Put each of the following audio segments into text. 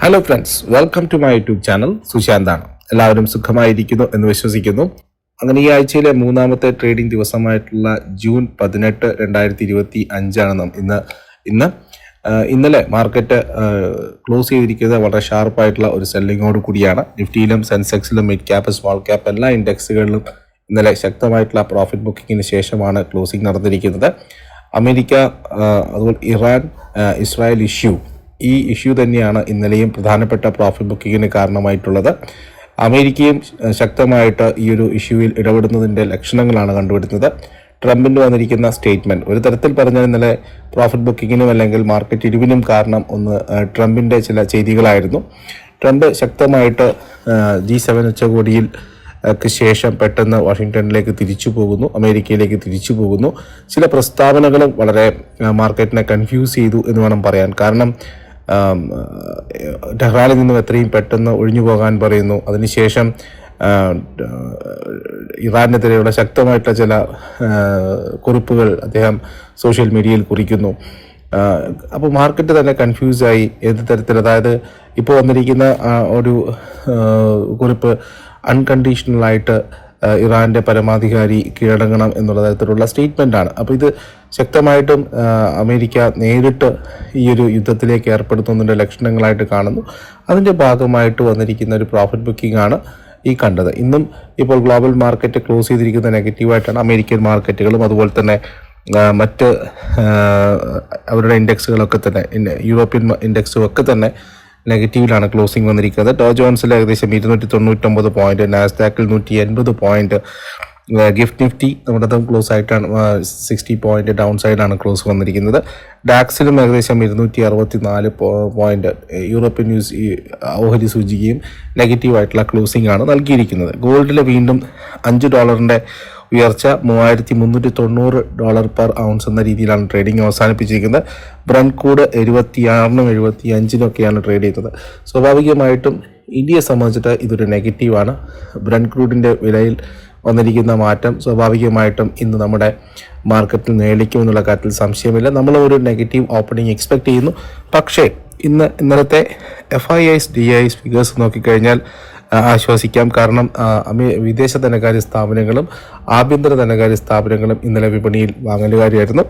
Hello friends welcome to my YouTube channel സുശാന്താണ് എല്ലാവരും സുഖമായിരിക്കുന്നു എന്ന് വിശ്വസിക്കുന്നു. അങ്ങനെ ഈ ആഴ്ചയിലെ മൂന്നാമത്തെ ട്രേഡിംഗ് ദിവസമായിട്ടുള്ള ജൂൺ പതിനെട്ട് രണ്ടായിരത്തി ഇരുപത്തി അഞ്ചാണ് നാം ഇന്ന് ഇന്ന് ഇന്നലെ മാർക്കറ്റ് ക്ലോസ് ചെയ്തിരിക്കുന്നത് വളരെ ഷാർപ്പായിട്ടുള്ള ഒരു സെല്ലിങ്ങോട് കൂടിയാണ്. നിഫ്റ്റിയിലും സെൻസെക്സിലും മിഡ് ക്യാപ്പ് സ്മോൾ ക്യാപ്പ് എല്ലാ ഇൻഡെക്സുകളിലും ഇന്നലെ ശക്തമായിട്ടുള്ള പ്രോഫിറ്റ് ബുക്കിങ്ങിന് ശേഷമാണ് ക്ലോസിംഗ് നടന്നിരിക്കുന്നത്. അമേരിക്ക അതുപോലെ ഇറാൻ ഇസ്രായേൽ ഇഷ്യൂ ഈ ഇഷ്യൂ തന്നെയാണ് ഇന്നലെയും പ്രധാനപ്പെട്ട പ്രോഫിറ്റ് ബുക്കിങ്ങിന് കാരണമായിട്ടുള്ളത്. അമേരിക്കയും ശക്തമായിട്ട് ഈ ഒരു ഇഷ്യൂവിൽ ഇടപെടുന്നതിന്റെ ലക്ഷണങ്ങളാണ് കണ്ടുവരുന്നത്. ട്രംപിന്റെ വന്നിരിക്കുന്ന സ്റ്റേറ്റ്മെന്റ്. ഒരു തരത്തിൽ പറഞ്ഞാൽ ഇന്നലെ പ്രോഫിറ്റ് ബുക്കിങ്ങിനും അല്ലെങ്കിൽ മാർക്കറ്റ് ഇടിവിനും കാരണം ഒന്ന് ട്രംപിന്റെ ചില ചെയ്തികളായിരുന്നു. ട്രംപ് ശക്തമായിട്ട് ജി സെവൻ ഉച്ചകോടിയിൽ ശേഷം പെട്ടെന്ന് വാഷിങ്ടണിലേക്ക് തിരിച്ചു പോകുന്നു. അമേരിക്കയിലേക്ക് തിരിച്ചു പോകുന്നു. ചില പ്രസ്താവനകളും വളരെ മാർക്കറ്റിനെ കൺഫ്യൂസ് ചെയ്തു എന്ന് വേണം പറയാൻ. കാരണം ടെഹ്റാനിൽ നിന്നും എത്രയും പെട്ടെന്ന് ഒഴിഞ്ഞു പോകാൻ പറയുന്നു. അതിനുശേഷം ഇറാനെതിരെയുള്ള ശക്തമായിട്ടുള്ള ചില കുറിപ്പുകൾ അദ്ദേഹം സോഷ്യൽ മീഡിയയിൽ കുറിക്കുന്നു. അപ്പോൾ മാർക്കറ്റ് തന്നെ കൺഫ്യൂസായി ഏത് തരത്തിൽ അതായത് ഇപ്പോൾ വന്നിരിക്കുന്ന ഒരു കുറിപ്പ് അൺകണ്ടീഷണലായിട്ട് ഇറാന്റെ പരമാധികാരി കീഴടങ്ങണം എന്നുള്ള തരത്തിലുള്ള സ്റ്റേറ്റ്മെന്റ് ആണ് അപ്പോൾ ഇത് ശക്തമായിട്ടും അമേരിക്ക നേരിട്ട് ഈ ഒരു യുദ്ധത്തിലേക്ക് ഏർപ്പെടുത്തുന്നതിന്റെ ലക്ഷണങ്ങളായിട്ട് കാണുന്നു. അതിന്റെ ഭാഗമായിട്ട് വന്നിരിക്കുന്ന ഒരു പ്രോഫിറ്റ് ബുക്കിംഗ് ആണ് ഈ കണ്ടത്. ഇന്നും ഇപ്പോൾ ഗ്ലോബൽ മാർക്കറ്റ് ക്ലോസ് ചെയ്തിരിക്കുന്ന നെഗറ്റീവായിട്ടാണ് അമേരിക്കൻ മാർക്കറ്റുകളും അതുപോലെ തന്നെ മറ്റ് അവരുടെ ഇൻഡെക്സുകളൊക്കെ തന്നെ യൂറോപ്യൻ ഇൻഡെക്സും ഒക്കെ തന്നെ നെഗറ്റീവിലാണ് ക്ലോസിംഗ് വന്നിരിക്കുന്നത്. ഡോ ജോൺസിൽ ഏകദേശം ഇരുന്നൂറ്റി തൊണ്ണൂറ്റൊമ്പത് പോയിന്റ് നാസ്ഡാക്കിൽ നൂറ്റി എൺപത് പോയിന്റ് ഗിഫ്റ്റ് നിഫ്റ്റി നമ്മുടെ ക്ലോസ് ആയിട്ടാണ് സിക്സ്റ്റി പോയിന്റ് ഡൗൺ സൈഡാണ് ക്ലോസ് വന്നിരിക്കുന്നത്. ഡാക്സിലും ഏകദേശം ഇരുന്നൂറ്റി അറുപത്തി നാല് പോയിന്റ് യൂറോപ്യൻ ന്യൂസ് ഓഹരി സൂചികയും നെഗറ്റീവായിട്ടുള്ള ക്ലോസിംഗ് ആണ് നൽകിയിരിക്കുന്നത്. ഗോൾഡിൽ വീണ്ടും അഞ്ച് ഡോളറിന്റെ ഉയർച്ച മൂവായിരത്തി മുന്നൂറ്റി തൊണ്ണൂറ് ഡോളർ പെർ ഔൺസ് എന്ന രീതിയിലാണ് ട്രേഡിംഗ് അവസാനിപ്പിച്ചിരിക്കുന്നത്. ബ്രൺകൂട് എഴുപത്തി എഴുപത്തിയാറിനും എഴുപത്തി അഞ്ചിനൊക്കെയാണ് ട്രേഡ് ചെയ്യുന്നത്. സ്വാഭാവികമായിട്ടും ഇന്ത്യയെ സംബന്ധിച്ചിട്ട് ഇതൊരു നെഗറ്റീവാണ് ബ്രൺക്രൂഡിന്റെ ക്രൂഡിന്റെ വിലയിൽ വന്നിരിക്കുന്ന മാറ്റം സ്വാഭാവികമായിട്ടും ഇന്ന് നമ്മുടെ മാർക്കറ്റിൽ നേടിക്കുമെന്നുള്ള കാര്യത്തിൽ സംശയമില്ല. നമ്മൾ ഒരു നെഗറ്റീവ് ഓപ്പണിംഗ് എക്സ്പെക്ട് ചെയ്യുന്നു. പക്ഷേ ഇന്ന് ഇന്നലത്തെ F I I's D I's figures നോക്കിക്കഴിഞ്ഞാൽ ആശ്വസിക്കാം. കാരണം വിദേശ ധനകാര്യ സ്ഥാപനങ്ങളും ആഭ്യന്തര ധനകാര്യ സ്ഥാപനങ്ങളും ഇന്നലെ വിപണിയിൽ വാങ്ങലുകാരിയായിരുന്നു.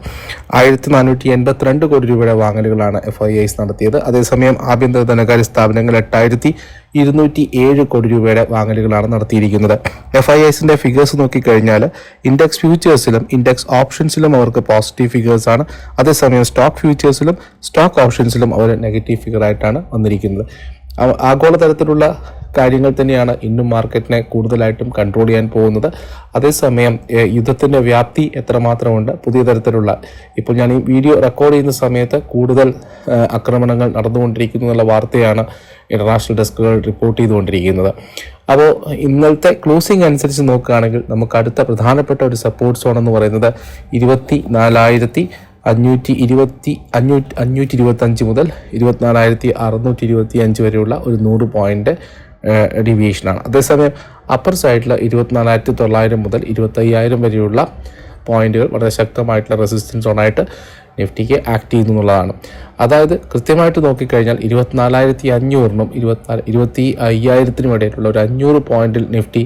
ആയിരത്തി നാനൂറ്റി എൺപത്തിരണ്ട് കോടി രൂപയുടെ വാങ്ങലുകളാണ് എഫ് ഐ ഐസ് നടത്തിയത്. അതേസമയം ആഭ്യന്തര ധനകാര്യ സ്ഥാപനങ്ങൾ എട്ടായിരത്തി ഇരുന്നൂറ്റി ഏഴ് കോടി രൂപയുടെ വാങ്ങലുകളാണ് നടത്തിയിരിക്കുന്നത്. എഫ് ഐ എസിന്റെ ഫിഗേഴ്സ് നോക്കിക്കഴിഞ്ഞാൽ ഇൻഡെക്സ് ഫ്യൂച്ചേഴ്സിലും ഇൻഡെക്സ് ഓപ്ഷൻസിലും അവർക്ക് പോസിറ്റീവ് ഫിഗേഴ്സ് ആണ്. അതേസമയം സ്റ്റോക്ക് ഫ്യൂച്ചേഴ്സിലും സ്റ്റോക്ക് ഓപ്ഷൻസിലും അവർ നെഗറ്റീവ് ഫിഗർ ആയിട്ടാണ് വന്നിരിക്കുന്നത്. ആഗോളതരത്തിലുള്ള കാര്യങ്ങൾ തന്നെയാണ് ഇന്നും മാർക്കറ്റിനെ കൂടുതലായിട്ടും കൺട്രോൾ ചെയ്യാൻ പോകുന്നത്. അതേസമയം യുദ്ധത്തിന്റെ വ്യാപ്തി എത്രമാത്രമുണ്ട്? പുതിയ തരത്തിലുള്ള ഇപ്പോൾ ഞാൻ ഈ വീഡിയോ റെക്കോർഡ് ചെയ്യുന്ന സമയത്ത് കൂടുതൽ ആക്രമണങ്ങൾ നടന്നുകൊണ്ടിരിക്കുന്നു എന്നുള്ള വാർത്തയാണ് ഇന്റർനാഷണൽ ഡെസ്കുകൾ റിപ്പോർട്ട് ചെയ്തുകൊണ്ടിരിക്കുന്നത്. അപ്പോൾ ഇന്നലത്തെ ക്ലോസിംഗ് അനുസരിച്ച് നോക്കുകയാണെങ്കിൽ നമുക്ക് അടുത്ത പ്രധാനപ്പെട്ട ഒരു സപ്പോർട്ട് സോൺ എന്ന് പറയുന്നത് ഇരുപത്തി നാലായിരത്തി അഞ്ഞൂറ്റി ഇരുപത്തി അഞ്ഞൂറ്റി അഞ്ഞൂറ്റി ഇരുപത്തഞ്ച് മുതൽ ഇരുപത്തിനാലായിരത്തി അറുന്നൂറ്റി ഇരുപത്തി അഞ്ച് വരെയുള്ള ഒരു നൂറ് പോയിന്റ് ഡീവിയേഷനാണ് അതേസമയം അപ്പർ സൈഡിൽ ഇരുപത്തിനാലായിരത്തി തൊള്ളായിരം മുതൽ ഇരുപത്തയ്യായിരം വരെയുള്ള പോയിന്റുകൾ വളരെ ശക്തമായിട്ടുള്ള റെസിസ്റ്റൻസ് സോണായിട്ട് നിഫ്റ്റിക്ക് ആക്ട് ചെയ്യുന്നു എന്നുള്ളതാണ്. അതായത് കൃത്യമായിട്ട് നോക്കിക്കഴിഞ്ഞാൽ ഇരുപത്തിനാലായിരത്തി അഞ്ഞൂറിനും ഇരുപത്തിനാല് ഇരുപത്തി അയ്യായിരത്തിനും ഇടയിലുള്ള ഒരു അഞ്ഞൂറ് പോയിന്റിൽ നിഫ്റ്റി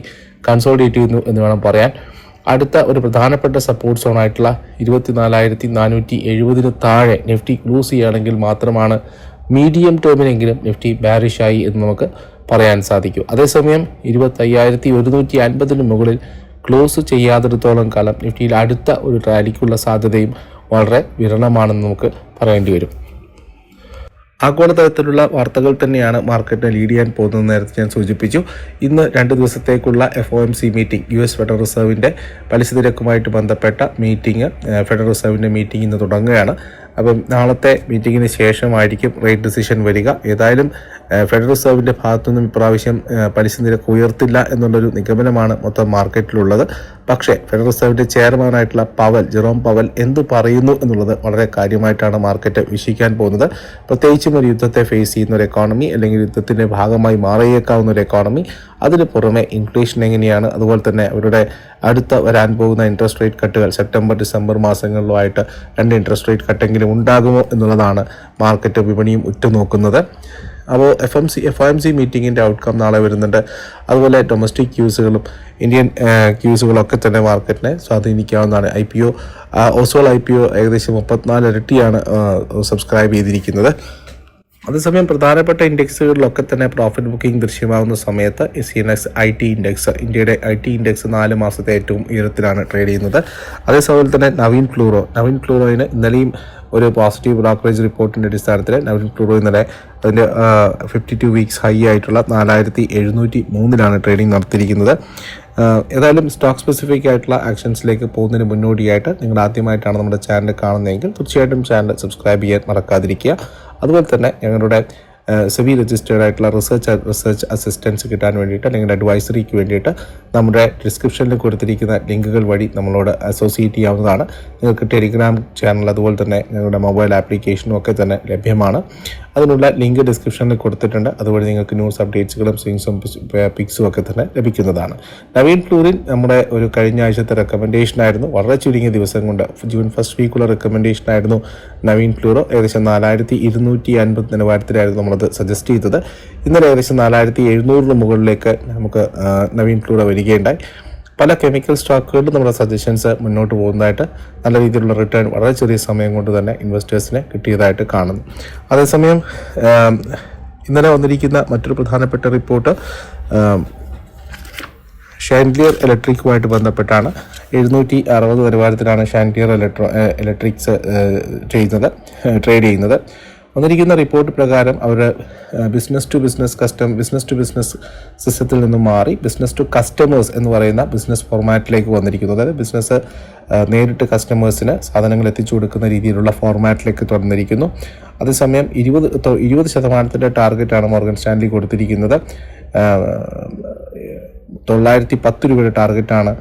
കൺസോൾഡേറ്റ് ചെയ്യുന്നു എന്ന് വേണം പറയാൻ. അടുത്ത ഒരു പ്രധാനപ്പെട്ട സപ്പോർട്ട് സോൺ ആയിട്ടുള്ള ഇരുപത്തിനാലായിരത്തി നാനൂറ്റി എഴുപതിന് താഴെ നിഫ്റ്റി ക്ലൂസ് ചെയ്യുകയാണെങ്കിൽ മാത്രമാണ് മീഡിയം ടേമിനെങ്കിലും നിഫ്റ്റി ബാരിഷായി എന്ന് നമുക്ക് പറയാൻ സാധിക്കൂ. അതേസമയം ഇരുപത്തയ്യായിരത്തി ഒരുന്നൂറ്റി അൻപതിന് മുകളിൽ ക്ലോസ് ചെയ്യാത്തിടത്തോളം കാലം നിഫ്റ്റിയിൽ അടുത്ത ഒരു റാലിക്കുള്ള സാധ്യതയും വളരെ വിരളമാണെന്ന് നമുക്ക് പറയേണ്ടി വരും. ആഗോളതലത്തിലുള്ള വാർത്തകൾ തന്നെയാണ് മാർക്കറ്റിനെ ലീഡ് ചെയ്യാൻ പോകുന്നത് നേരത്തെ ഞാൻ സൂചിപ്പിച്ചു. ഇന്ന് രണ്ട് ദിവസത്തേക്കുള്ള F O M C meeting U S federal റിസർവിന്റെ പലിശ നിരക്കുമായിട്ട് ബന്ധപ്പെട്ട മീറ്റിംഗ് ഫെഡറൽ റിസർവിന്റെ മീറ്റിംഗ് ഇന്ന് തുടങ്ങുകയാണ്. അപ്പം നാളത്തെ മീറ്റിങ്ങിന് ശേഷമായിരിക്കും റേറ്റ് ഡിസിഷൻ വരിക. ഏതായാലും ഫെഡറൽ റിസർവിന്റെ ഭാഗത്തുനിന്നും ഇപ്രാവശ്യം പലിശ നിരക്ക് ഉയർത്തില്ല എന്നുള്ളൊരു നിഗമനമാണ് മൊത്തം മാർക്കറ്റിലുള്ളത്. പക്ഷേ ഫെഡറൽ റിസർവിന്റെ ചെയർമാനായിട്ടുള്ള പവൽ ജെറോം പവൽ എന്ത് പറയുന്നു എന്നുള്ളത് വളരെ കാര്യമായിട്ടാണ് മാർക്കറ്റ് വീക്ഷിക്കാൻ പോകുന്നത്. പ്രത്യേകിച്ചും ഒരു യുദ്ധത്തെ ഫേസ് ചെയ്യുന്ന ഒരു എക്കോണമി അല്ലെങ്കിൽ യുദ്ധത്തിന്റെ ഭാഗമായി മാറിയേക്കാവുന്ന ഒരു എക്കോണമി അതിന് പുറമെ ഇൻഫ്ലേഷൻ എങ്ങനെയാണ്? അതുപോലെ തന്നെ അവരുടെ അടുത്ത വരാൻ പോകുന്ന ഇൻട്രസ്റ്റ് റേറ്റ് കട്ടുകൾ സെപ്റ്റംബർ ഡിസംബർ മാസങ്ങളിലുമായിട്ട് രണ്ട് ഇൻട്രസ്റ്റ് റേറ്റ് കട്ടെങ്കിലും ഉണ്ടാകുമോ എന്നുള്ളതാണ് മാർക്കറ്റ് വിപണിയും ഉറ്റുനോക്കുന്നത്. അപ്പോൾ F M C F M C മീറ്റിങ്ങിന്റെ outcome നാളെ വരുന്നുണ്ട്. അതുപോലെ ഡൊമസ്റ്റിക് ക്യൂസുകളും ഇന്ത്യൻ ക്യൂസുകളൊക്കെ തന്നെ മാർക്കറ്റിനെ സ്വാധീനിക്കാവുന്നതാണ്. I P O Oswal I P O ഏകദേശം മുപ്പത്തിനാല് ഇരട്ടിയാണ് സബ്സ്ക്രൈബ് ചെയ്തിരിക്കുന്നത്. അതേസമയം പ്രധാനപ്പെട്ട ഇൻഡെക്സുകളിലൊക്കെ തന്നെ പ്രോഫിറ്റ് ബുക്കിംഗ് ദൃശ്യമാകുന്ന സമയത്ത് C N X I T index ഇന്ത്യയുടെ ഐ ടി ഇൻഡെക്സ് നാല് മാസത്തെ ഏറ്റവും ഉയരത്തിലാണ് ട്രേഡ് ചെയ്യുന്നത്. അതേസമയം തന്നെ നവീൻ ക്ലൂറോ നവീൻ ഫ്ലൂറോയിന് ഇന്നലെയും ഒരു പോസിറ്റീവ് ബ്രോക്കറേജ് റിപ്പോർട്ടിന്റെ അടിസ്ഥാനത്തിൽ നവീൻ ക്ലൂറോ ഇന്നലെ അതിന്റെ ഫിഫ്റ്റി ടു വീക്സ് ഹൈ ആയിട്ടുള്ള നാലായിരത്തി എഴുന്നൂറ്റി മൂന്നിലാണ് ട്രേഡിംഗ് നടത്തിയിരിക്കുന്നത് ഏതായാലും സ്റ്റോക്ക് സ്പെസിഫിക് ആയിട്ടുള്ള ആക്ഷൻസിലേക്ക് പോകുന്നതിന് മുന്നോടിയായിട്ട് നിങ്ങൾ ആദ്യമായിട്ടാണ് നമ്മുടെ ചാനൽ കാണുന്നതെങ്കിൽ തീർച്ചയായിട്ടും ചാനൽ സബ്സ്ക്രൈബ് ചെയ്യാൻ മറക്കാതിരിക്കുക. അതുപോലെ തന്നെ ഞങ്ങളുടെ സെവി രജിസ്റ്റേഡ് ആയിട്ടുള്ള റിസർച്ച് റിസർച്ച് അസിസ്റ്റൻസ് കിട്ടാൻ വേണ്ടിയിട്ട് അല്ലെങ്കിൽ അഡ്വൈസറിക്ക് വേണ്ടിയിട്ട് നമ്മുടെ ഡിസ്ക്രിപ്ഷനിൽ കൊടുത്തിരിക്കുന്ന ലിങ്കുകൾ വഴി നമ്മളോട് അസോസിയേറ്റ് ചെയ്യാവുന്നതാണ്. നിങ്ങൾക്ക് ടെലിഗ്രാം ചാനൽ അതുപോലെ തന്നെ ഞങ്ങളുടെ മൊബൈൽ ആപ്ലിക്കേഷനും ഒക്കെ തന്നെ ലഭ്യമാണ്. അതിനുള്ള ലിങ്ക് ഡിസ്ക്രിപ്ഷനിൽ കൊടുത്തിട്ടുണ്ട്. അതുവഴി നിങ്ങൾക്ക് ന്യൂസ് അപ്ഡേറ്റ്സുകളും സ്വിങ്സും പിക്സും ഒക്കെ തന്നെ ലഭിക്കുന്നതാണ്. നവീൻ ഫ്ലൂറിൻ നമ്മുടെ ഒരു കഴിഞ്ഞ ആഴ്ചത്തെ റെക്കമെൻഡേഷൻ ആയിരുന്നു. വളരെ ചുരുങ്ങിയ ദിവസം കൊണ്ട് ജൂൺ ഫസ്റ്റ് വീക്കുള്ള റെക്കമെൻഡേഷൻ ആയിരുന്നു നവീൻ ഫ്ലൂറോ. ഏകദേശം നാലായിരത്തി ഇരുന്നൂറ്റി അൻപത് നിലവാരത്തിലായിരുന്നു നമ്മളത് സജസ്റ്റ് ചെയ്തത്. ഇന്നലെ ഏകദേശം നാലായിരത്തി എഴുന്നൂറിന് മുകളിലേക്ക് നമുക്ക് നവീൻ ക്ലൂടെ വരികയുണ്ടായി. പല കെമിക്കൽ സ്റ്റോക്കുകളിലും നമ്മുടെ സജഷൻസ് മുന്നോട്ട് പോകുന്നതായിട്ട് നല്ല രീതിയിലുള്ള റിട്ടേൺ വളരെ ചെറിയ സമയം കൊണ്ട് തന്നെ ഇൻവെസ്റ്റേഴ്സിന് കിട്ടിയതായിട്ട് കാണുന്നു. അതേസമയം ഇന്നലെ വന്നിരിക്കുന്ന മറ്റൊരു പ്രധാനപ്പെട്ട റിപ്പോർട്ട് ഷാൻഡിയർ ഇലക്ട്രിക്കുമായിട്ട് ബന്ധപ്പെട്ടാണ്. എഴുന്നൂറ്റി അറുപത് വരുമാനത്തിലാണ് ഷാൻഡിയർ ഇലക്ട്രോ ഇലക്ട്രിക്സ് ചെയ്യുന്നത് ട്രേഡ് ചെയ്യുന്നത്. വന്നിരിക്കുന്ന റിപ്പോർട്ട് പ്രകാരം അവർ business to business custom business to business സിസ്റ്റത്തിൽ നിന്ന് മാറി ബിസിനസ് ടു കസ്റ്റമേഴ്സ് എന്ന് പറയുന്ന ബിസിനസ് ഫോർമാറ്റിലേക്ക് വന്നിരിക്കുന്നു. അതായത് ബിസിനസ് നേരിട്ട് കസ്റ്റമേഴ്സിന് സാധനങ്ങൾ എത്തിച്ചു കൊടുക്കുന്ന രീതിയിലുള്ള ഫോർമാറ്റിലേക്ക് തുറന്നിരിക്കുന്നു. അതേസമയം ഇരുപത് ഇരുപത് ശതമാനത്തിന്റെ ടാർഗറ്റാണ് മോർഗൻ സ്റ്റാൻലി കൊടുത്തിരിക്കുന്നത്. തൊള്ളായിരത്തി പത്ത് രൂപയുടെ ടാർഗറ്റാണ്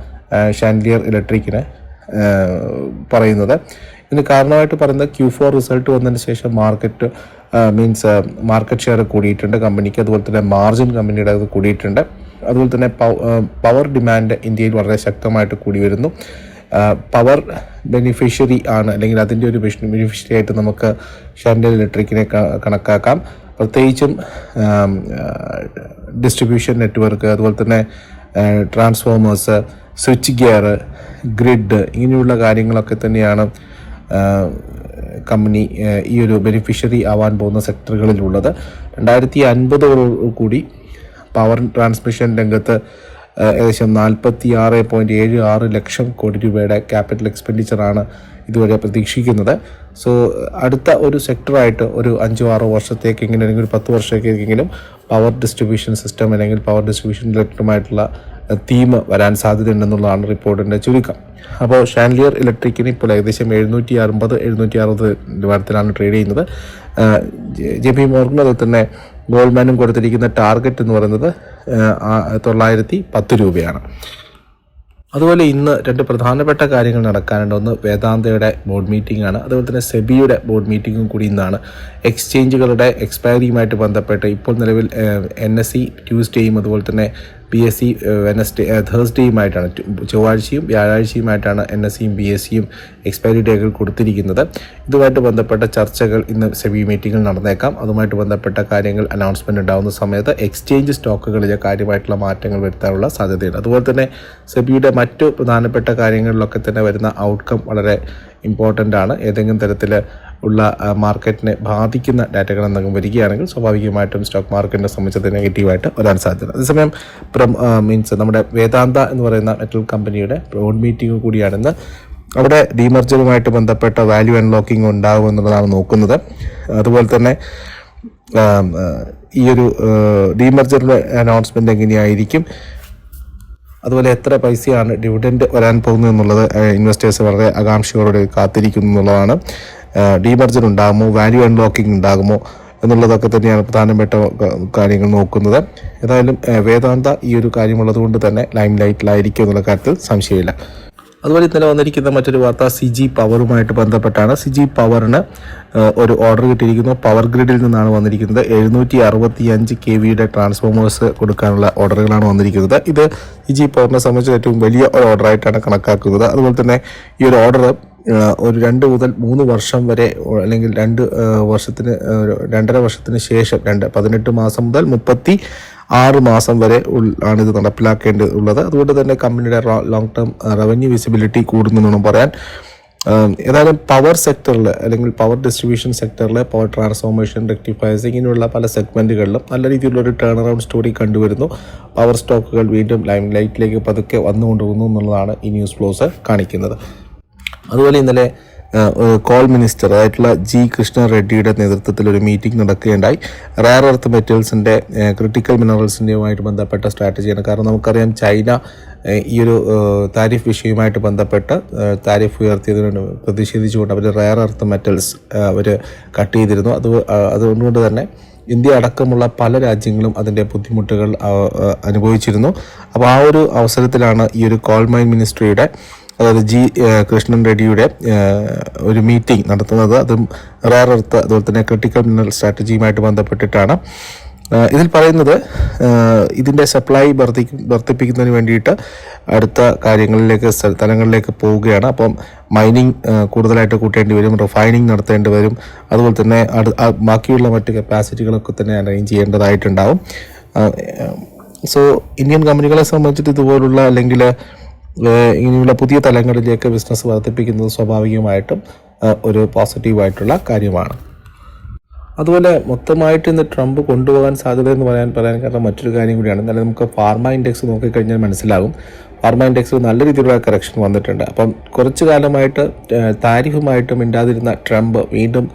ഷാൻഡിയർ ഇലക്ട്രിക്കിന് പറയുന്നത്. ഇതിന് കാരണമായിട്ട് പറയുന്നത് ക്യൂ ഫോർ റിസൾട്ട് വന്നതിന് ശേഷം മാർക്കറ്റ് മീൻസ് മാർക്കറ്റ് ഷെയർ കൂടിയിട്ടുണ്ട്. കമ്പനിക്ക് അതുപോലെ തന്നെ മാർജിൻ കമ്പനിയുടെ അത് കൂടിയിട്ടുണ്ട്. അതുപോലെ തന്നെ പവർ ഡിമാൻഡ് ഇന്ത്യയിൽ വളരെ ശക്തമായിട്ട് കൂടി വരുന്നു പവർ ബെനിഫിഷ്യറി ആണ് അല്ലെങ്കിൽ അതിന്റെ ഒരു ബെനിഫിഷ്യറി ആയിട്ട് നമുക്ക് ഷെൻഡൽ ഇലക്ട്രിക്കിനെ കണക്കാക്കാം. പ്രത്യേകിച്ചും ഡിസ്ട്രിബ്യൂഷൻ നെറ്റ്വർക്ക് അതുപോലെ തന്നെ ട്രാൻസ്ഫോമേഴ്സ് സ്വിച്ച് ഗിയർ ഗ്രിഡ് ഇങ്ങനെയുള്ള കാര്യങ്ങളൊക്കെ തന്നെയാണ് കമ്പനി ഈ ഒരു ബെനിഫിഷ്യറി ആവാൻ പോകുന്ന സെക്ടറുകളിലുള്ളത് രണ്ടായിരത്തി അൻപതോടു കൂടി പവർ ട്രാൻസ്മിഷൻ രംഗത്ത് ഏകദേശം നാൽപ്പത്തി ആറ് പോയിന്റ് ഏഴ് ആറ് ലക്ഷം കോടി രൂപയുടെ ക്യാപിറ്റൽ എക്സ്പെൻഡിച്ചറാണ് ഇതുവരെ പ്രതീക്ഷിക്കുന്നത്. സോ അടുത്ത ഒരു സെക്ടറായിട്ട് ഒരു അഞ്ചോ ആറോ വർഷത്തേക്കെങ്കിലും അല്ലെങ്കിൽ ഒരു പത്ത് വർഷത്തേക്കെങ്കിലും പവർ ഡിസ്ട്രിബ്യൂഷൻ സിസ്റ്റം അല്ലെങ്കിൽ പവർ ഡിസ്ട്രിബ്യൂഷൻ റിലേറ്റഡുമായിട്ടുള്ള തീം വരാൻ സാധ്യതയുണ്ടെന്നുള്ളതാണ് റിപ്പോർട്ടിന്റെ ചുരുക്കം. അപ്പോൾ ഷാൻലിയർ ഇലക്ട്രിക്കിന് ഇപ്പോൾ ഏകദേശം എഴുന്നൂറ്റി അറുപത് എഴുന്നൂറ്റി അറുപത് നിലവാരത്തിലാണ് ട്രേഡ് ചെയ്യുന്നത്. ജെ പി മോർഗൻ അതിൽ തന്നെ ഗോൾഡ്മാനും കൊടുത്തിരിക്കുന്ന ടാർഗറ്റ് എന്ന് പറയുന്നത് തൊള്ളായിരത്തി പത്ത് രൂപയാണ്. അതുപോലെ ഇന്ന് രണ്ട് പ്രധാനപ്പെട്ട കാര്യങ്ങൾ നടക്കാനുണ്ട്. ഒന്ന് വേദാന്തയുടെ ബോർഡ് മീറ്റിംഗ് ആണ്. അതുപോലെ തന്നെ സെബിയുടെ ബോർഡ് മീറ്റിംഗും കൂടി ഇന്നാണ്. എക്സ്ചേഞ്ചുകളുടെ എക്സ്പയറിയുമായിട്ട് ബന്ധപ്പെട്ട് ഇപ്പോൾ നിലവിൽ എൻ എസ് സി ട്യൂസ്ഡേയും അതുപോലെ തന്നെ ബി എസ് സി വെനസ്ഡേ തേഴ്സ്ഡേയുമായിട്ടാണ് ചൊവ്വാഴ്ചയും വ്യാഴാഴ്ചയുമായിട്ടാണ് എൻ എസ് സിയും ബി എസ് സിയും എക്സ്പയറി ഡേകൾ കൊടുത്തിരിക്കുന്നത്. ഇതുമായിട്ട് ബന്ധപ്പെട്ട ചർച്ചകൾ ഇന്ന് സെബി മീറ്റിംഗിൽ നടന്നേക്കാം. അതുമായിട്ട് ബന്ധപ്പെട്ട കാര്യങ്ങൾ അനൗൺസ്മെന്റ് ഉണ്ടാകുന്ന സമയത്ത് എക്സ്ചേഞ്ച് സ്റ്റോക്കുകളിലെ കാര്യമായിട്ടുള്ള മാറ്റങ്ങൾ വരുത്താനുള്ള സാധ്യതയുണ്ട്. അതുപോലെ തന്നെ സെബിയുടെ മറ്റു പ്രധാനപ്പെട്ട കാര്യങ്ങളിലൊക്കെ തന്നെ വരുന്ന ഔട്ട്കം വളരെ ഇമ്പോർട്ടന്റ് ആണ്. ഏതെങ്കിലും തരത്തിൽ ഉള്ള മാർക്കറ്റിനെ ബാധിക്കുന്ന ഡാറ്റകൾ എന്തെങ്കിലും വരികയാണെങ്കിൽ സ്വാഭാവികമായിട്ടും സ്റ്റോക്ക് മാർക്കറ്റിനെ സംബന്ധിച്ച് നെഗറ്റീവായിട്ട് വരാൻ സാധ്യത അതേസമയം മീൻസ് നമ്മുടെ വേദാന്ത എന്ന് പറയുന്ന മെറ്റൽ കമ്പനിയുടെ ബോർഡ് മീറ്റിംഗ് കൂടിയാണെന്ന് അവിടെ ഡിമർജറുമായിട്ട് ബന്ധപ്പെട്ട വാല്യൂ അൺലോക്കിംഗ് ഉണ്ടാകും എന്നുള്ളതാണ് നോക്കുന്നത്. അതുപോലെ തന്നെ ഈ ഒരു ഡീമർജറിന്റെ അനൗൺസ്മെന്റ് എങ്ങനെയായിരിക്കും? അതുപോലെ എത്ര പൈസയാണ് ഡിവിഡൻഡ് വരാൻ പോകുന്നത് എന്നുള്ളത് ഇൻവെസ്റ്റേഴ്സ് വളരെ ആകാംക്ഷയോടെ കാത്തിരിക്കുന്നു എന്നുള്ളതാണ്. ഡിമർജർ ഉണ്ടാകുമോ? വാല്യൂ അൺലോക്കിംഗ് ഉണ്ടാകുമോ? എന്നുള്ളതൊക്കെ തന്നെയാണ് പ്രധാനപ്പെട്ട കാര്യങ്ങൾ നോക്കുന്നത്. ഏതായാലും വേദാന്ത ഈ ഒരു കാര്യമുള്ളത് കൊണ്ട് തന്നെ ലൈം ലൈറ്റിലായിരിക്കും എന്നുള്ള കാര്യത്തിൽ സംശയമില്ല. അതുപോലെ ഇന്നലെ വന്നിരിക്കുന്ന മറ്റൊരു വാർത്ത സിജി പവറുമായിട്ട് ബന്ധപ്പെട്ടാണ്. സിജി പവറിന് ഒരു ഓർഡർ കിട്ടിയിരിക്കുന്നു. പവർ ഗ്രിഡിൽ നിന്നാണ് വന്നിരിക്കുന്നത്. എഴുന്നൂറ്റി അറുപത്തി അഞ്ച് കെ വിയുടെ ട്രാൻസ്ഫോമേഴ്സ് കൊടുക്കാനുള്ള ഓർഡറുകളാണ് വന്നിരിക്കുന്നത്. ഇത് സിജി പവറിനെ സംബന്ധിച്ച് ഏറ്റവും വലിയ ഒരു ഓർഡറായിട്ടാണ് കണക്കാക്കുന്നത്. അതുപോലെ തന്നെ ഈ ഒരു ഓർഡർ ഒരു രണ്ട് മുതൽ മൂന്ന് വർഷം വരെ അല്ലെങ്കിൽ രണ്ട് വർഷത്തിന് രണ്ടര വർഷത്തിന് ശേഷം രണ്ട് പതിനെട്ട് മാസം മുതൽ മുപ്പത്തി ആറ് മാസം വരെ ആണ് ഇത് നടപ്പിലാക്കേണ്ടതുള്ളത്. അതുകൊണ്ട് തന്നെ കമ്പനിയുടെ ലോങ് ടേം റവന്യൂ വിസിബിലിറ്റി കൂടുന്നു പറയാൻ. ഏതായാലും പവർ സെക്ടറിൽ അല്ലെങ്കിൽ പവർ ഡിസ്ട്രിബ്യൂഷൻ സെക്ടറിൽ പവർ ട്രാൻസ്ഫോർമേഷൻ റെക്ടിഫയേഴ്സ് ഇങ്ങനെയുള്ള പല സെഗ്മെന്റുകളിലും നല്ല രീതിയിലുള്ള ഒരു ടേൺ അറൗണ്ട് സ്റ്റോറി കണ്ടുവരുന്നു പവർ സ്റ്റോക്കുകൾ വീണ്ടും ലൈം ലൈറ്റിലേക്ക് പതുക്കെ വന്നുകൊണ്ടുപോകുന്നു എന്നുള്ളതാണ് ഈ ന്യൂസ് ഫ്ലോസ് കാണിക്കുന്നത്. അതുപോലെ ഇന്നലെ കോൾ മിനിസ്റ്റർ ആയിട്ടുള്ള ജി കൃഷ്ണ റെഡ്ഡിയുടെ നേതൃത്വത്തിൽ ഒരു മീറ്റിംഗ് നടക്കുകയുണ്ടായി. റയർ എർത്ത് മെറ്റൽസിന്റെ ക്രിട്ടിക്കൽ മിനറൽസിന്റെയുമായിട്ട് ബന്ധപ്പെട്ട സ്ട്രാറ്റജിയാണ് കാരണം നമുക്കറിയാം ചൈന ഈ ഒരു താരിഫ് വിഷയവുമായിട്ട് ബന്ധപ്പെട്ട് താരിഫ് ഉയർത്തിയതിന് പ്രതിഷേധിച്ചുകൊണ്ട് അവർ റയർ എർത്ത് മെറ്റൽസ് അവർ കട്ട് ചെയ്തിരുന്നു. അത് അതുകൊണ്ട് തന്നെ ഇന്ത്യ അടക്കമുള്ള പല രാജ്യങ്ങളും അതിന്റെ ബുദ്ധിമുട്ടുകൾ അനുഭവിച്ചിരുന്നു. അപ്പോൾ ആ ഒരു അവസരത്തിലാണ് ഈ ഒരു കോൾ മൈൻ മിനിസ്ട്രിയുടെ അതായത് ജി കൃഷ്ണൻ റെഡ്ഡിയുടെ ഒരു മീറ്റിംഗ് നടത്തുന്നത്. അതും റയർ എർത്ത് അതുപോലെ തന്നെ ക്രിട്ടിക്കൽ മിനറൽ സ്ട്രാറ്റജിയുമായിട്ട് ബന്ധപ്പെട്ടിട്ടാണ്. ഇതിൽ പറയുന്നത് ഇതിന്റെ സപ്ലൈ വർദ്ധി വർദ്ധിപ്പിക്കുന്നതിന് വേണ്ടിയിട്ട് അടുത്ത കാര്യങ്ങളിലേക്ക് സ്ഥലങ്ങളിലേക്ക് പോവുകയാണ്. അപ്പം മൈനിങ് കൂടുതലായിട്ട് കൂട്ടേണ്ടി വരും റിഫൈനിങ് നടത്തേണ്ടി വരും. അതുപോലെ തന്നെ ബാക്കിയുള്ള മറ്റ് കപ്പാസിറ്റികളൊക്കെ തന്നെ അറേഞ്ച് ചെയ്യേണ്ടതായിട്ടുണ്ടാവും. സോ ഇന്ത്യൻ കമ്പനികളെ സംബന്ധിച്ചിട്ട് ഇതുപോലുള്ള അല്ലെങ്കിൽ ഇങ്ങനെയുള്ള പുതിയ തലങ്ങളിലേക്ക് ബിസിനസ് വർദ്ധിപ്പിക്കുന്നത് സ്വാഭാവികമായിട്ടും ഒരു പോസിറ്റീവായിട്ടുള്ള കാര്യമാണ്. അതുപോലെ മൊത്തമായിട്ട് ഇന്ന് ട്രംപ് കൊണ്ടുപോകാൻ സാധ്യത എന്ന് പറയാൻ പറയാൻ കാരണം മറ്റൊരു കാര്യം കൂടിയാണ്. എന്നാലും നമുക്ക് ഫാർമ ഇൻഡെക്സ് നോക്കിക്കഴിഞ്ഞാൽ മനസ്സിലാകും. ഫാർമ ഇൻഡെക്സിൽ നല്ല രീതിയിലുള്ള കറക്ഷൻ വന്നിട്ടുണ്ട്. അപ്പം കുറച്ചു കാലമായിട്ട് താരിഫുമായിട്ട് മിണ്ടാതിരുന്ന ട്രംപ് വീണ്ടും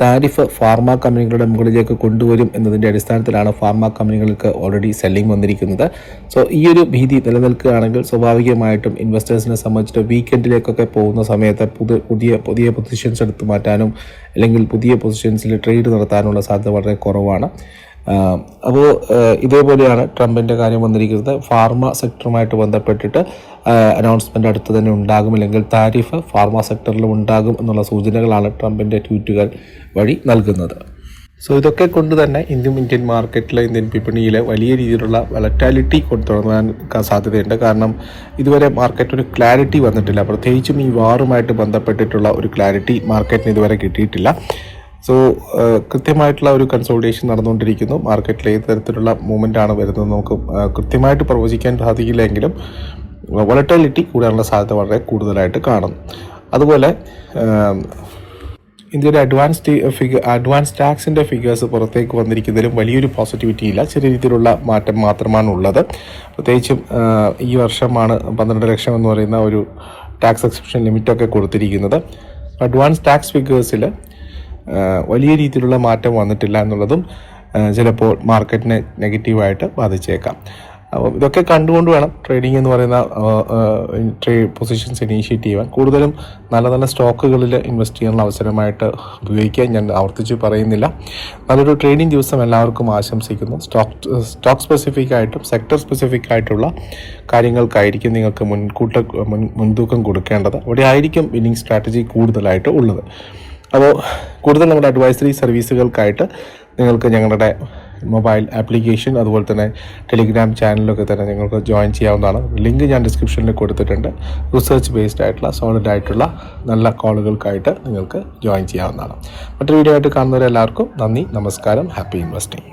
താരിഫ് ഫാർമ കമ്പനികളുടെ മുകളിലേക്ക് കൊണ്ടുവരും എന്നതിന്റെ അടിസ്ഥാനത്തിലാണ് ഫാർമ കമ്പനികൾക്ക് ഓൾറെഡി സെല്ലിംഗ് വന്നിരിക്കുന്നത്. സോ ഈ ഒരു ഭീതി നിലനിൽക്കുകയാണെങ്കിൽ സ്വാഭാവികമായിട്ടും ഇൻവെസ്റ്റേഴ്സിനെ സംബന്ധിച്ചിട്ട് വീക്കെൻഡിലേക്കൊക്കെ പോകുന്ന സമയത്ത് പുതിയ പുതിയ പുതിയ പൊസിഷൻസ് എടുത്തു മാറ്റാനും അല്ലെങ്കിൽ പുതിയ പൊസിഷൻസിൽ ട്രേഡ് നടത്താനുള്ള സാധ്യത വളരെ കുറവാണ്. അപ്പോൾ ഇതേപോലെയാണ് ട്രംപിന്റെ കാര്യം വന്നിരിക്കുന്നത്. ഫാർമ സെക്ടറുമായിട്ട് ബന്ധപ്പെട്ടിട്ട് അനൗൺസ്മെന്റ് അടുത്ത് തന്നെ ഉണ്ടാകും അല്ലെങ്കിൽ താരിഫ് ഫാർമ സെക്ടറിലും ഉണ്ടാകും എന്നുള്ള സൂചനകളാണ് ട്രംപിന്റെ ട്വീറ്റുകൾ വഴി നൽകുന്നത്. സോ ഇതൊക്കെ കൊണ്ട് തന്നെ ഇന്ത്യൻ ഇന്ത്യൻ മാർക്കറ്റിലെ ഇന്ത്യൻ വിപണിയിൽ വലിയ രീതിയിലുള്ള വളറ്റാലിറ്റി കൊണ്ട് തുടങ്ങാൻ സാധ്യതയുണ്ട്. കാരണം ഇതുവരെ മാർക്കറ്റ് ഒരു ക്ലാരിറ്റി വന്നിട്ടില്ല. പ്രത്യേകിച്ചും ഈ വാറുമായിട്ട് ബന്ധപ്പെട്ടിട്ടുള്ള ഒരു ക്ലാരിറ്റി മാർക്കറ്റിന് ഇതുവരെ കിട്ടിയിട്ടില്ല. സോ കൃത്യമായിട്ടുള്ള ഒരു കൺസോൾട്ടേഷൻ നടന്നുകൊണ്ടിരിക്കുന്നു. മാർക്കറ്റിൽ ഏത് തരത്തിലുള്ള മൂവ്മെന്റ് ആണ് വരുന്നത് നമുക്ക് കൃത്യമായിട്ട് പ്രവചിക്കാൻ സാധിക്കില്ലെങ്കിലും വളറ്റാലിറ്റി കൂടാനുള്ള സാധ്യത വളരെ കൂടുതലായിട്ട് കാണും. അതുപോലെ ആ, ഇന്ത്യയുടെ അഡ്വാൻസ് ഫിഗർ അഡ്വാൻസ് ടാക്സിന്റെ ഫിഗേഴ്സ് പുറത്തേക്ക് വന്നിരിക്കുന്നതിലും വലിയൊരു പോസിറ്റിവിറ്റി ഇല്ല. ചെറിയ രീതിയിലുള്ള മാറ്റം മാത്രമാണ് ഉള്ളത്. പ്രത്യേകിച്ചും ഈ വർഷമാണ് പന്ത്രണ്ട് ലക്ഷം എന്ന് പറയുന്ന ഒരു ടാക്സ് എക്സെപ്ഷൻ ലിമിറ്റൊക്കെ കൊടുത്തിരിക്കുന്നത്. അഡ്വാൻസ് ടാക്സ് ഫിഗേഴ്സിൽ വലിയ രീതിയിലുള്ള മാറ്റം വന്നിട്ടില്ല എന്നുള്ളതും ചിലപ്പോൾ മാർക്കറ്റിനെ നെഗറ്റീവായിട്ട് ബാധിച്ചേക്കാം. അപ്പം ഇതൊക്കെ കണ്ടുകൊണ്ട് വേണം ട്രേഡിംഗ് എന്ന് പറയുന്ന ട്രേ പൊസിഷൻസ് ഇനീഷ്യേറ്റ് ചെയ്യുവാൻ. കൂടുതലും നല്ല നല്ല സ്റ്റോക്കുകളിൽ ഇൻവെസ്റ്റ് ചെയ്യാനുള്ള അവസരമായിട്ട് ഉപയോഗിക്കാൻ ഞാൻ ആവർത്തിച്ച് പറയുന്നില്ല. നല്ലൊരു ട്രേഡിംഗ് ദിവസം എല്ലാവർക്കും ആശംസിക്കുന്നു. സ്റ്റോക്ക് സ്റ്റോക്ക് സ്പെസിഫിക് ആയിട്ടും സെക്ടർ സ്പെസിഫിക് ആയിട്ടുള്ള കാര്യങ്ങൾക്കായിരിക്കും നിങ്ങൾക്ക് മുൻകൂട്ട മുൻ മുൻതൂക്കം കൊടുക്കേണ്ടത്. അവിടെ ആയിരിക്കും വിന്നിങ് സ്ട്രാറ്റജി കൂടുതലായിട്ട് ഉള്ളത്. അപ്പോൾ കൂടുതൽ നമ്മുടെ അഡ്വൈസറി സർവീസുകൾക്കായിട്ട് നിങ്ങൾക്ക് ഞങ്ങളുടെ മൊബൈൽ ആപ്ലിക്കേഷൻ അതുപോലെ തന്നെ ടെലിഗ്രാം ചാനലൊക്കെ തന്നെ നിങ്ങൾക്ക് ജോയിൻ ചെയ്യാവുന്നതാണ്. ലിങ്ക് ഞാൻ ഡിസ്ക്രിപ്ഷനിൽ കൊടുത്തിട്ടുണ്ട്. റിസർച്ച് ബേസ്ഡ് ആയിട്ടുള്ള സോളിഡ് ആയിട്ടുള്ള നല്ല കോളുകൾക്കായിട്ട് നിങ്ങൾക്ക് ജോയിൻ ചെയ്യാവുന്നതാണ്. മറ്റൊരു വീഡിയോ ആയിട്ട് കാണുന്നവരെല്ലാവർക്കും നന്ദി നമസ്കാരം ഹാപ്പി ഇൻവെസ്റ്റിംഗ്